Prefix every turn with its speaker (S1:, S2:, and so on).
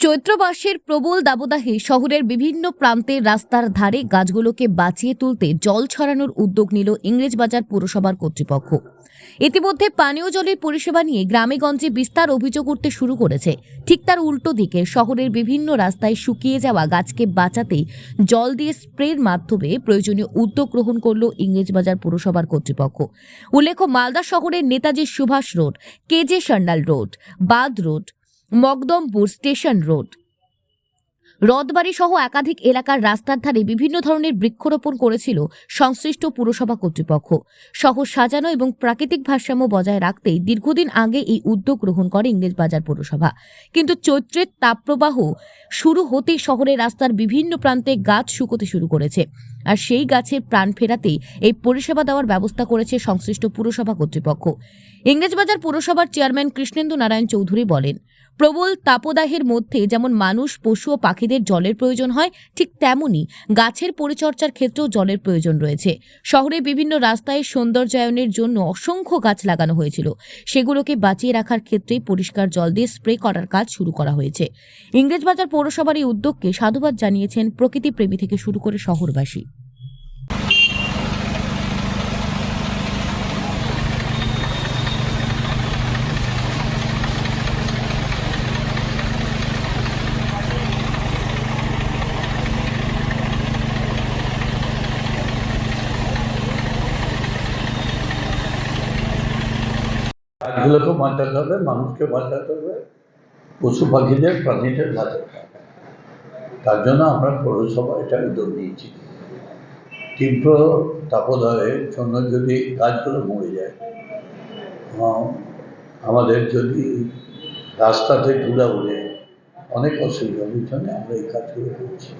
S1: চৈত্রমাসের প্রবল দাবদাহে শহরের বিভিন্ন প্রান্তের রাস্তার ধারে গাছগুলোকে বাঁচিয়ে তুলতে জল ছড়ানোর উদ্যোগ নিল ইংরেজবাজার পুরসভার কর্তৃপক্ষ। ইতিমধ্যে পানীয় জলের পরিষেবা নিয়ে গ্রামেগঞ্জে বিস্তার অভিযোগ উঠতে শুরু করেছে। ঠিক তার উল্টো দিকে শহরের বিভিন্ন রাস্তায় শুকিয়ে যাওয়া গাছকে বাঁচাতে জল দিয়ে স্প্রের মাধ্যমে প্রয়োজনীয় উদ্যোগ গ্রহণ করল ইংরেজবাজার পুরসভার কর্তৃপক্ষ। উল্লেখ্য, মালদা শহরের Netaji Subhash road KJ Sanyal road বাদ road Makdumpur station road. Rathbari সহ একাধিক এলাকার রাস্তার ধারে বিভিন্ন ধরনের বৃক্ষরোপণ করেছিল সংশ্লিষ্ট পুরসভা কর্তৃপক্ষ। শহর সাজানো এবং প্রাকৃতিক ভারসাম্য বজায় রাখতেই দীর্ঘদিন আগে এই উদ্যোগ গ্রহণ করে ইংরেজবাজার পুরসভা। কিন্তু চৈত্রের তাপপ্রবাহ শুরু হতেই শহরের রাস্তার বিভিন্ন প্রান্তে গাছ শুকোতে শুরু করেছে। আর সেই গাছের প্রাণ ফেরাতেই এই পরিষেবা দেওয়ার ব্যবস্থা করেছে সংশ্লিষ্ট পুরসভা কর্তৃপক্ষ। ইংরেজবাজার পুরসভার চেয়ারম্যান কৃষ্ণেন্দু নারায়ণ চৌধুরী বলেন প্রবল তাপদাহের মধ্যে যেমন মানুষ, পশু ও পাখিদের জলের প্রয়োজন হয়, ঠিক তেমনি গাছের পরিচর্যার ক্ষেত্রেও জলের প্রয়োজন রয়েছে। শহরে বিভিন্ন রাস্তায় সৌন্দর্যায়নের জন্য অসংখ্য গাছ লাগানো হয়েছিল। সেগুলোকে বাঁচিয়ে রাখার ক্ষেত্রেই পরিষ্কার জল দিয়ে স্প্রে করার কাজ শুরু করা হয়েছে। ইংরেজবাজার পৌরসভার এই উদ্যোগকে সাধুবাদ জানিয়েছেন প্রকৃতিপ্রেমী থেকে শুরু করে শহরবাসী।
S2: গাছগুলোকে বাঁচাতে হবে মানুষকে বাঁচাতে হবে, পশু পাখিদের প্রাণীদের বাঁচাতে হবে তার জন্য আমরা পৌরসভা এটা উদ্যোগ নিয়েছি তীব্র তাপদাহের জন্য যদি গাছগুলো মরে যায় আমাদের যদি রাস্তাতে ধুলা উড়ে, অনেক অসুবিধা জন্য আমরা এই কাজগুলো করছি।